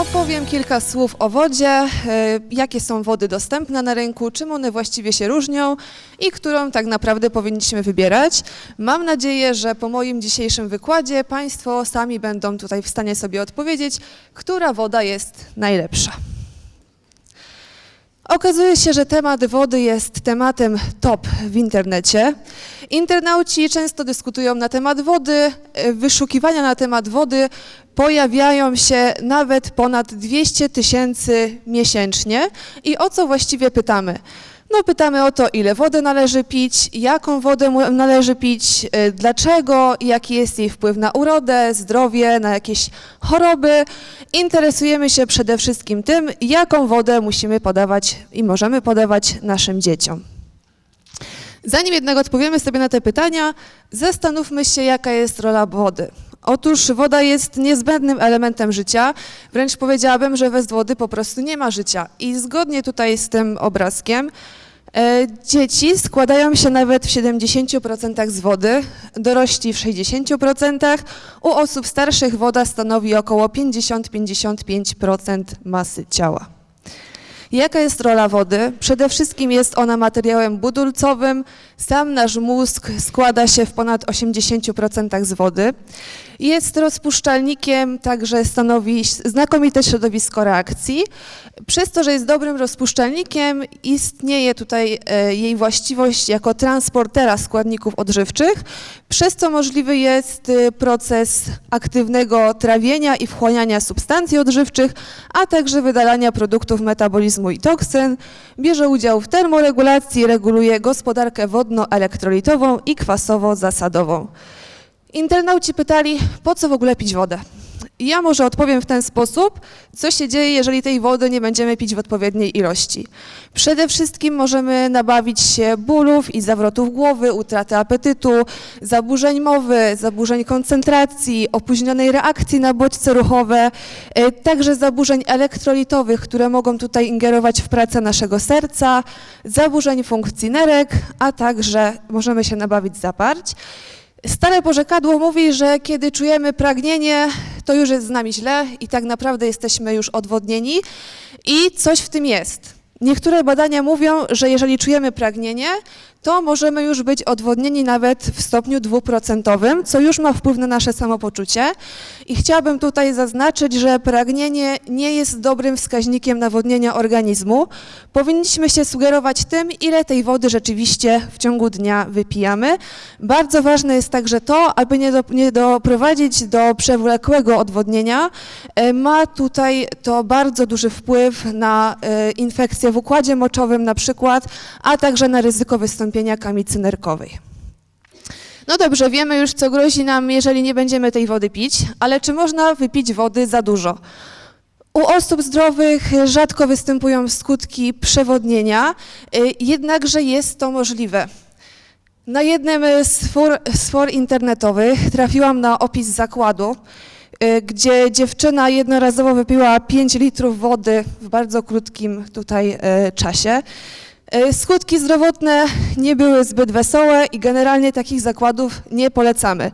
Opowiem kilka słów o wodzie, e, jakie są wody dostępne na rynku, czym one właściwie się różnią i którą tak naprawdę powinniśmy wybierać. Mam nadzieję, że po moim dzisiejszym wykładzie Państwo sami będą tutaj w stanie sobie odpowiedzieć, która woda jest najlepsza. Okazuje się, że temat wody jest tematem top w internecie. Internauci często dyskutują na temat wody, e, wyszukiwania na temat wody pojawiają się nawet ponad 200 tysięcy miesięcznie. I o co właściwie pytamy? No pytamy o to, ile wody należy pić, jaką wodę należy pić, e, dlaczego, jaki jest jej wpływ na urodę, zdrowie, na jakieś choroby. Interesujemy się przede wszystkim tym, jaką wodę musimy podawać i możemy podawać naszym dzieciom. Zanim jednak odpowiemy sobie na te pytania, zastanówmy się, jaka jest rola wody. Otóż woda jest niezbędnym elementem życia, wręcz powiedziałabym, że bez wody po prostu nie ma życia. I zgodnie tutaj z tym obrazkiem, e, dzieci składają się nawet w 70% z wody, dorośli w 60%, u osób starszych woda stanowi około 50-55% masy ciała. Jaka jest rola wody? Przede wszystkim jest ona materiałem budulcowym. Sam nasz mózg składa się w ponad 80% z wody. Jest rozpuszczalnikiem, także stanowi znakomite środowisko reakcji. Przez to, że jest dobrym rozpuszczalnikiem, istnieje tutaj e, jej właściwość jako transportera składników odżywczych, przez co możliwy jest e, proces aktywnego trawienia i wchłaniania substancji odżywczych, a także wydalania produktów metabolizmu i toksyn. Bierze udział w termoregulacji, reguluje gospodarkę wodno-elektrolitową i kwasowo-zasadową. Internauci pytali, po co w ogóle pić wodę? Ja może odpowiem w ten sposób, co się dzieje, jeżeli tej wody nie będziemy pić w odpowiedniej ilości. Przede wszystkim możemy nabawić się bólów i zawrotów głowy, utraty apetytu, zaburzeń mowy, zaburzeń koncentracji, opóźnionej reakcji na bodźce ruchowe, e, także zaburzeń elektrolitowych, które mogą tutaj ingerować w pracę naszego serca, zaburzeń funkcji nerek, a także możemy się nabawić zaparć. Stare porzekadło mówi, że kiedy czujemy pragnienie, to już jest z nami źle i tak naprawdę jesteśmy już odwodnieni i coś w tym jest. Niektóre badania mówią, że jeżeli czujemy pragnienie, to możemy już być odwodnieni nawet w stopniu dwuprocentowym, co już ma wpływ na nasze samopoczucie. I chciałabym tutaj zaznaczyć, że pragnienie nie jest dobrym wskaźnikiem nawodnienia organizmu. Powinniśmy się sugerować tym, ile tej wody rzeczywiście w ciągu dnia wypijamy. Bardzo ważne jest także to, aby nie, do, nie doprowadzić do przewlekłego odwodnienia. E, Ma tutaj to bardzo duży wpływ na e, infekcje w układzie moczowym na przykład, a także na ryzyko wystąpienia kamicy nerkowej. No dobrze, wiemy już, co grozi nam, jeżeli nie będziemy tej wody pić, ale czy można wypić wody za dużo? U osób zdrowych rzadko występują skutki przewodnienia, y, jednakże jest to możliwe. Na jednym z for, z for internetowych trafiłam na opis zakładu, gdzie dziewczyna jednorazowo wypiła 5 litrów wody w bardzo krótkim tutaj y, czasie. Y, Skutki zdrowotne nie były zbyt wesołe i generalnie takich zakładów nie polecamy.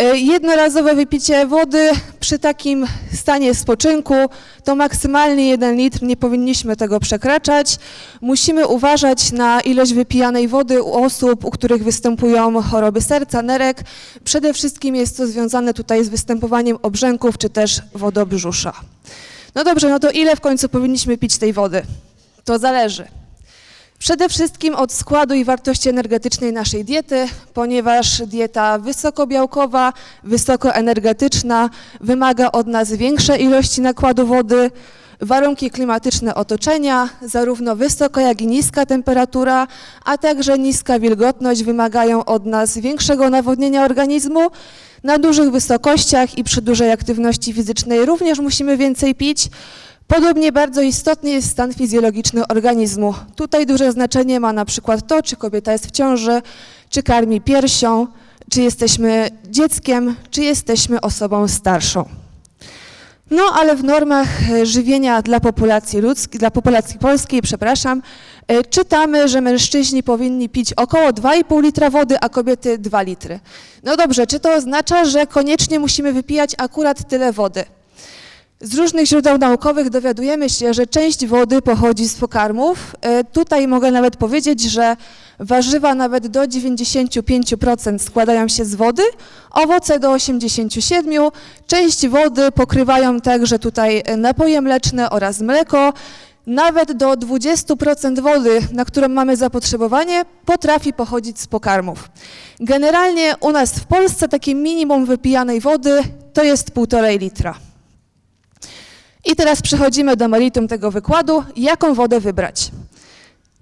Y, Jednorazowe wypicie wody przy takim stanie spoczynku to maksymalnie 1 litr, nie powinniśmy tego przekraczać. Musimy uważać na ilość wypijanej wody u osób, u których występują choroby serca, nerek. Przede wszystkim jest to związane tutaj z występowaniem obrzęków czy też wodobrzusza. No dobrze, no to ile w końcu powinniśmy pić tej wody? To zależy. Przede wszystkim od składu i wartości energetycznej naszej diety, ponieważ dieta wysokobiałkowa, wysokoenergetyczna wymaga od nas większej ilości nakładu wody, warunki klimatyczne otoczenia, zarówno wysoka, jak i niska temperatura, a także niska wilgotność wymagają od nas większego nawodnienia organizmu. Na dużych wysokościach i przy dużej aktywności fizycznej również musimy więcej pić. Podobnie bardzo istotny jest stan fizjologiczny organizmu. Tutaj duże znaczenie ma na przykład to, czy kobieta jest w ciąży, czy karmi piersią, czy jesteśmy dzieckiem, czy jesteśmy osobą starszą. No, ale w normach e, żywienia dla populacji ludzkiej, dla populacji polskiej, przepraszam, e, czytamy, że mężczyźni powinni pić około 2,5 litra wody, a kobiety 2 litry. No dobrze, czy to oznacza, że koniecznie musimy wypijać akurat tyle wody? Z różnych źródeł naukowych dowiadujemy się, że część wody pochodzi z pokarmów. E, Tutaj mogę nawet powiedzieć, że warzywa nawet do 95% składają się z wody, owoce do 87%. Część wody pokrywają także tutaj e, napoje mleczne oraz mleko. Nawet do 20% wody, na którą mamy zapotrzebowanie, potrafi pochodzić z pokarmów. Generalnie u nas w Polsce takie minimum wypijanej wody to jest 1,5 litra. I teraz przechodzimy do meritum tego wykładu, jaką wodę wybrać.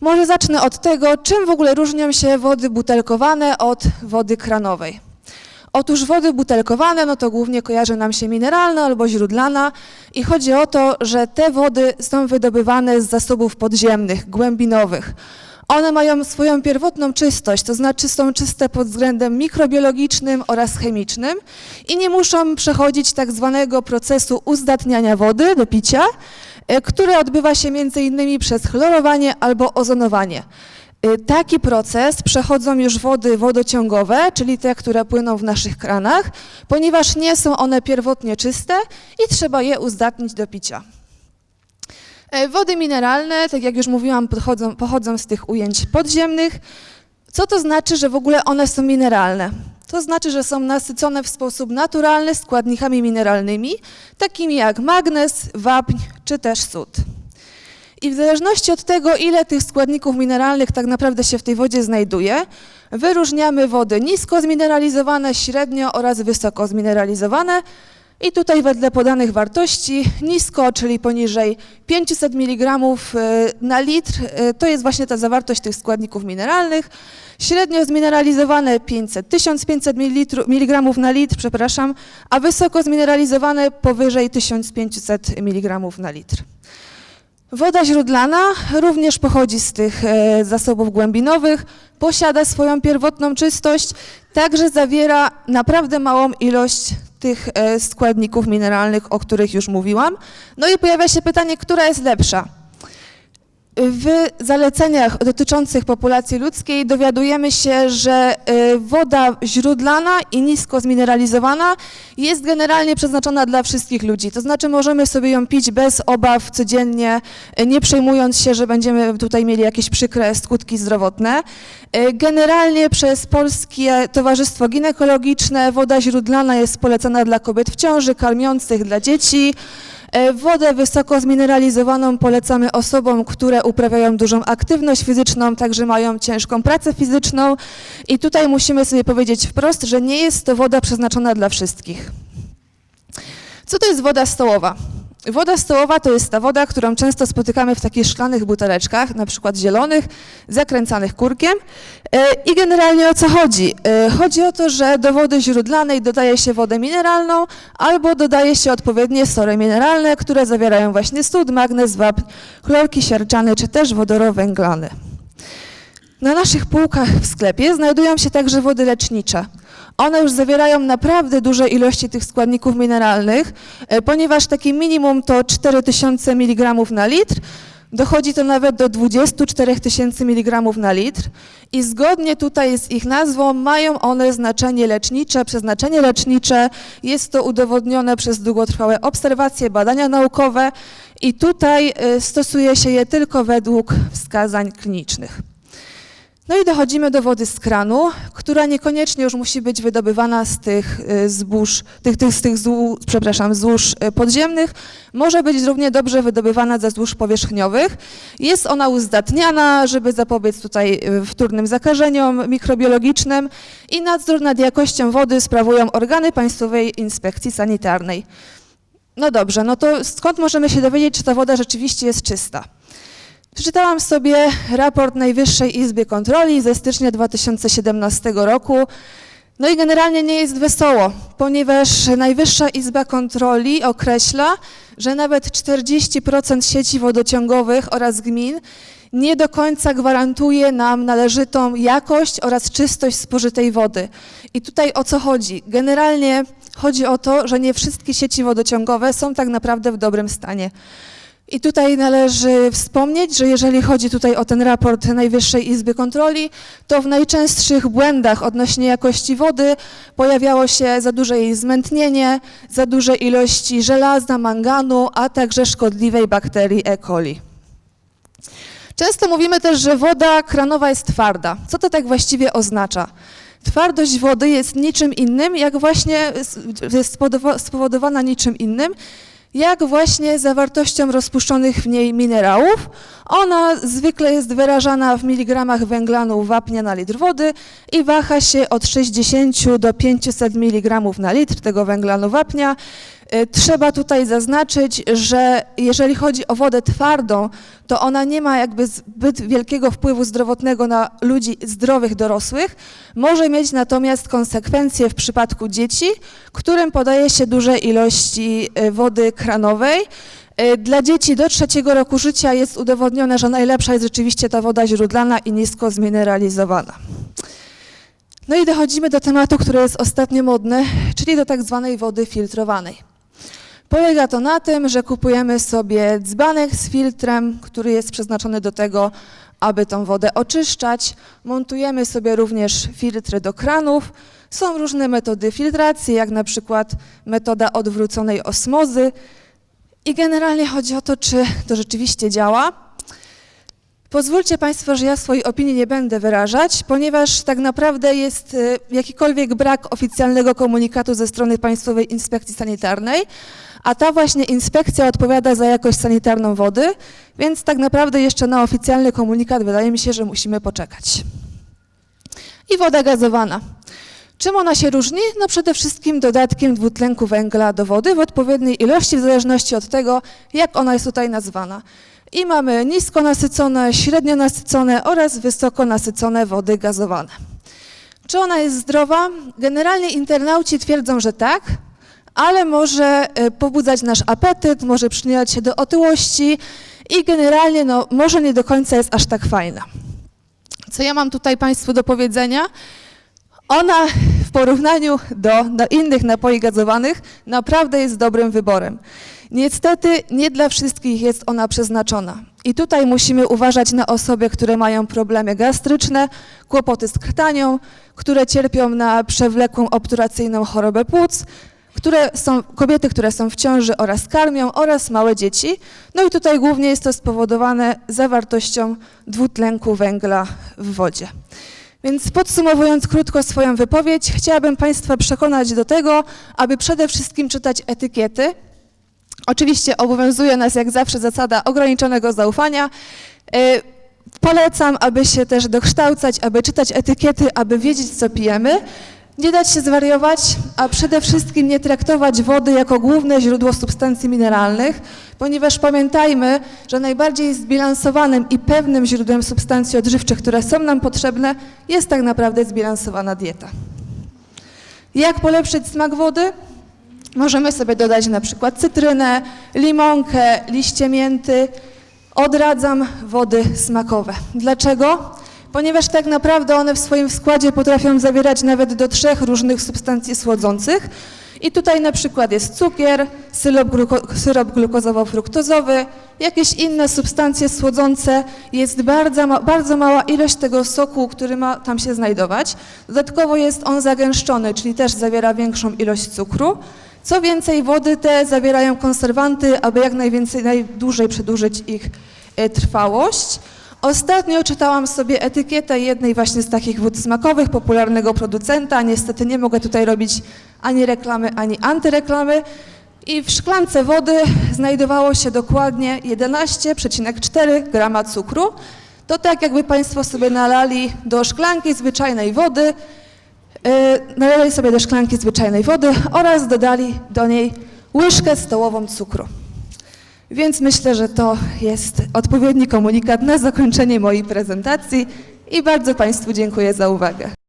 Może zacznę od tego, czym w ogóle różnią się wody butelkowane od wody kranowej. Otóż wody butelkowane, no to głównie kojarzy nam się mineralna albo źródlana i chodzi o to, że te wody są wydobywane z zasobów podziemnych, głębinowych. One mają swoją pierwotną czystość, to znaczy są czyste pod względem mikrobiologicznym oraz chemicznym i nie muszą przechodzić tak zwanego procesu uzdatniania wody do picia, e, które odbywa się innymi przez chlorowanie albo ozonowanie. E, Taki proces przechodzą już wody wodociągowe, czyli te, które płyną w naszych kranach, ponieważ nie są one pierwotnie czyste i trzeba je uzdatnić do picia. E, Wody mineralne, tak jak już mówiłam, pochodzą, pochodzą z tych ujęć podziemnych. Co to znaczy, że w ogóle one są mineralne? To znaczy, że są nasycone w sposób naturalny składnikami mineralnymi, takimi jak magnez, wapń czy też sód. I w zależności od tego, ile tych składników mineralnych tak naprawdę się w tej wodzie znajduje, wyróżniamy wody nisko zmineralizowane, średnio oraz wysoko zmineralizowane. I tutaj wedle podanych wartości nisko, czyli poniżej 500 mg na litr, y, to jest właśnie ta zawartość tych składników mineralnych. Średnio zmineralizowane 500, 1500 mg na litr, przepraszam, a wysoko zmineralizowane powyżej 1500 mg na litr. Woda źródlana również pochodzi z tych e, zasobów głębinowych, posiada swoją pierwotną czystość, także zawiera naprawdę małą ilość tych e, składników mineralnych, o których już mówiłam. No i pojawia się pytanie, która jest lepsza? W zaleceniach dotyczących populacji ludzkiej dowiadujemy się, że y, woda źródlana i nisko zmineralizowana jest generalnie przeznaczona dla wszystkich ludzi. To znaczy możemy sobie ją pić bez obaw codziennie, y, nie przejmując się, że będziemy tutaj mieli jakieś przykre skutki zdrowotne. Y, Generalnie przez Polskie Towarzystwo Ginekologiczne woda źródlana jest polecana dla kobiet w ciąży, karmiących, dla dzieci. E, Wodę wysoko zmineralizowaną polecamy osobom, które uprawiają dużą aktywność fizyczną, także mają ciężką pracę fizyczną. I tutaj musimy sobie powiedzieć wprost, że nie jest to woda przeznaczona dla wszystkich. Co to jest woda stołowa? Woda stołowa to jest ta woda, którą często spotykamy w takich szklanych buteleczkach, na przykład zielonych, zakręcanych kurkiem. E, I generalnie o co chodzi? E, Chodzi o to, że do wody źródlanej dodaje się wodę mineralną albo dodaje się odpowiednie sory mineralne, które zawierają właśnie sód, magnez, wapń, chlorki siarczane czy też wodorowęglany. Na naszych półkach w sklepie znajdują się także wody lecznicze. One już zawierają naprawdę duże ilości tych składników mineralnych, e, ponieważ takie minimum to 4000 mg na litr, dochodzi to nawet do 24 tysięcy mg na litr i zgodnie tutaj z ich nazwą mają one znaczenie lecznicze, przeznaczenie lecznicze. Jest to udowodnione przez długotrwałe obserwacje, badania naukowe i tutaj e, stosuje się je tylko według wskazań klinicznych. No i dochodzimy do wody z kranu, która niekoniecznie już musi być wydobywana z tych y, zbóż, tych, tych, z tych złó, przepraszam, złóż y, podziemnych, może być równie dobrze wydobywana ze złóż powierzchniowych. Jest ona uzdatniana, żeby zapobiec tutaj y, wtórnym zakażeniom mikrobiologicznym i nadzór nad jakością wody sprawują organy Państwowej Inspekcji Sanitarnej. No dobrze, no to skąd możemy się dowiedzieć, czy ta woda rzeczywiście jest czysta? Przeczytałam sobie raport Najwyższej Izby Kontroli ze stycznia 2017 roku. No i generalnie nie jest wesoło, ponieważ Najwyższa Izba Kontroli określa, że nawet 40% sieci wodociągowych oraz gmin nie do końca gwarantuje nam należytą jakość oraz czystość spożytej wody. I tutaj o co chodzi? Generalnie chodzi o to, że nie wszystkie sieci wodociągowe są tak naprawdę w dobrym stanie. I tutaj należy wspomnieć, że jeżeli chodzi tutaj o ten raport Najwyższej Izby Kontroli, to w najczęstszych błędach odnośnie jakości wody pojawiało się za duże jej zmętnienie, za duże ilości żelaza, manganu, a także szkodliwej bakterii E. coli. Często mówimy też, że woda kranowa jest twarda. Co to tak właściwie oznacza? Twardość wody jest niczym innym, jak właśnie jest spowodowa- spowodowana niczym innym, jak właśnie zawartością rozpuszczonych w niej minerałów. Ona zwykle jest wyrażana w miligramach węglanu wapnia na litr wody i waha się od 60 do 500 mg na litr tego węglanu wapnia. Y, Trzeba tutaj zaznaczyć, że jeżeli chodzi o wodę twardą, to ona nie ma jakby zbyt wielkiego wpływu zdrowotnego na ludzi zdrowych dorosłych. Może mieć natomiast konsekwencje w przypadku dzieci, którym podaje się duże ilości y, wody kranowej. Y, Dla dzieci do trzeciego roku życia jest udowodnione, że najlepsza jest rzeczywiście ta woda źródlana i nisko zmineralizowana. No i dochodzimy do tematu, który jest ostatnio modny, czyli do tak zwanej wody filtrowanej. Polega to na tym, że kupujemy sobie dzbanek z filtrem, który jest przeznaczony do tego, aby tą wodę oczyszczać. Montujemy sobie również filtry do kranów. Są różne metody filtracji, jak na przykład metoda odwróconej osmozy. I generalnie chodzi o to, czy to rzeczywiście działa. Pozwólcie Państwo, że ja swojej opinii nie będę wyrażać, ponieważ tak naprawdę jest y, jakikolwiek brak oficjalnego komunikatu ze strony Państwowej Inspekcji Sanitarnej, a ta właśnie inspekcja odpowiada za jakość sanitarną wody, więc tak naprawdę jeszcze na oficjalny komunikat wydaje mi się, że musimy poczekać. I woda gazowana. Czym ona się różni? No przede wszystkim dodatkiem dwutlenku węgla do wody w odpowiedniej ilości w zależności od tego, jak ona jest tutaj nazwana. I mamy nisko nasycone, średnio nasycone oraz wysoko nasycone wody gazowane. Czy ona jest zdrowa? Generalnie internauci twierdzą, że tak, ale może e, pobudzać nasz apetyt, może przyczyniać się do otyłości i generalnie no, może nie do końca jest aż tak fajna. Co ja mam tutaj Państwu do powiedzenia? Ona w porównaniu do, do innych napoi gazowanych naprawdę jest dobrym wyborem. Niestety nie dla wszystkich jest ona przeznaczona. I tutaj musimy uważać na osoby, które mają problemy gastryczne, kłopoty z krtanią, które cierpią na przewlekłą obturacyjną chorobę płuc, które są, kobiety, które są w ciąży oraz karmią oraz małe dzieci. No i tutaj głównie jest to spowodowane zawartością dwutlenku węgla w wodzie. Więc podsumowując krótko swoją wypowiedź, chciałabym Państwa przekonać do tego, aby przede wszystkim czytać etykiety. Oczywiście obowiązuje nas jak zawsze zasada ograniczonego zaufania. E, Polecam, aby się też dokształcać, aby czytać etykiety, aby wiedzieć, co pijemy. Nie dać się zwariować, a przede wszystkim nie traktować wody jako główne źródło substancji mineralnych, ponieważ pamiętajmy, że najbardziej zbilansowanym i pewnym źródłem substancji odżywczych, które są nam potrzebne, jest tak naprawdę zbilansowana dieta. Jak polepszyć smak wody? Możemy sobie dodać na przykład cytrynę, limonkę, liście mięty. Odradzam wody smakowe. Dlaczego? Ponieważ tak naprawdę one w swoim składzie potrafią zawierać nawet do trzech różnych substancji słodzących. I tutaj na przykład jest cukier, syrop, gluko, syrop glukozowo-fruktozowy, jakieś inne substancje słodzące. Jest bardzo, bardzo mała ilość tego soku, który ma tam się znajdować. Dodatkowo jest on zagęszczony, czyli też zawiera większą ilość cukru. Co więcej, wody te zawierają konserwanty, aby jak najwięcej, najdłużej przedłużyć ich e, trwałość. Ostatnio czytałam sobie etykietę jednej właśnie z takich wód smakowych, popularnego producenta. Niestety nie mogę tutaj robić ani reklamy, ani antyreklamy. I w szklance wody znajdowało się dokładnie 11,4 grama cukru. To tak jakby Państwo sobie nalali do szklanki zwyczajnej wody, yy, nalali sobie do szklanki zwyczajnej wody oraz dodali do niej łyżkę stołową cukru. Więc myślę, że to jest odpowiedni komunikat na zakończenie mojej prezentacji i bardzo Państwu dziękuję za uwagę.